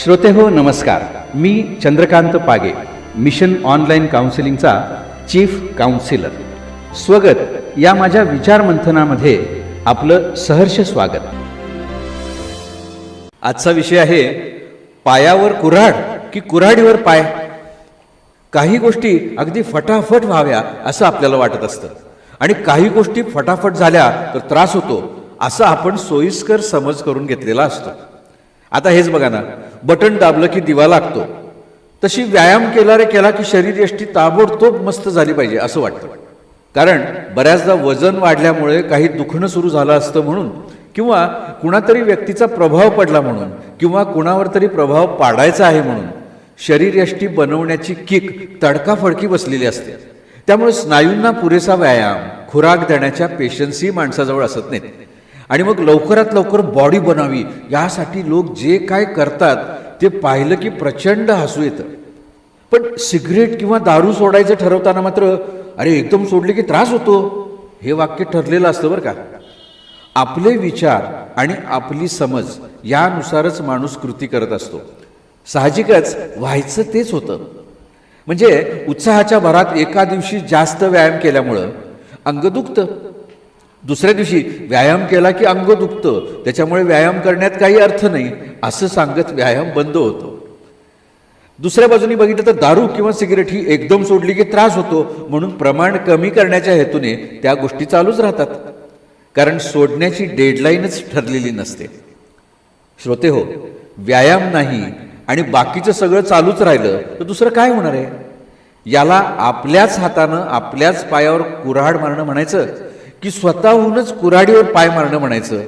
श्रोते हो नमस्कार. मी चंद्रकांत पागे मिशन ऑनलाईन काउन्सिलिंगचा चीफ काउन्सिलर. स्वगत या माझ्या विचारमंथनामध्ये आपलं सहर्ष स्वागत. आजचा विषय आहे पायावर कुऱ्हाड की कुऱ्हाडीवर पाय? काही गोष्टी अगदी फटाफट व्हाव्या असं आपल्याला वाटत असतं. आणि काही गोष्टी फटाफट झाल्या तर त्रास होतो असं आपण सोयीस्कर समज करून घेतलेला असतो. आता हेच बघा ना बटन दाबलं की दिवा लागतो. तशी व्यायाम केला रे केला की शरीर यष्टी ताबडतोब मस्त झाली पाहिजे असं वाटतं. कारण बऱ्याचदा वजन वाढल्यामुळे काही दुखणं सुरू झालं असतं म्हणून किंवा कुणातरी व्यक्तीचा प्रभाव पडला म्हणून किंवा कुणावर तरी प्रभाव पाडायचा आहे म्हणून शरीरयष्टी बनवण्याची किक तडकाफडकी बसलेली असते. त्यामुळे स्नायूंना पुरेसा व्यायाम खुराक देण्याच्या पेशन्सही माणसाजवळ असत नाहीत. आणि मग लवकरात लवकर बॉडी बनावी यासाठी लोक जे काय करतात ते पाहिलं की प्रचंड हसू येतं. पण सिगरेट किंवा दारू सोडायचं ठरवताना मात्र अरे एकदम सोडले की त्रास होतो. हे वाक्य ठरलेलं असतं बरं का. आपले विचार आणि आपली समज यानुसारच माणूस कृती करत असतो. साहजिकच व्हायचं तेच होतं. म्हणजे उत्साहाच्या भरात एका दिवशी जास्त व्यायाम केल्यामुळं अंग दुखतं दुसऱ्या दिवशी व्यायाम केला की अंग दुखतं. त्याच्यामुळे व्यायाम करण्यात काही अर्थ नाही. असं सांगत व्यायाम बंद होतो. दुसऱ्या बाजूनी बघितलं तर दारू किंवा सिगरेट ही एकदम सोडली की त्रास होतो. म्हणून प्रमाण कमी करण्याच्या हेतूने त्या गोष्टी चालूच राहतात. कारण सोडण्याची डेडलाईनच ठरलेली नसते. श्रोते हो व्यायाम नाही आणि बाकीचं सगळं चालूच राहिलं तर दुसरं काय होणार आहे? याला आपल्याच हातानं आपल्याच पायावर कुऱ्हाड मारणं म्हणायचं? की स्वतःहूनच कुऱ्हाडीवर पाय मारणं म्हणायचं.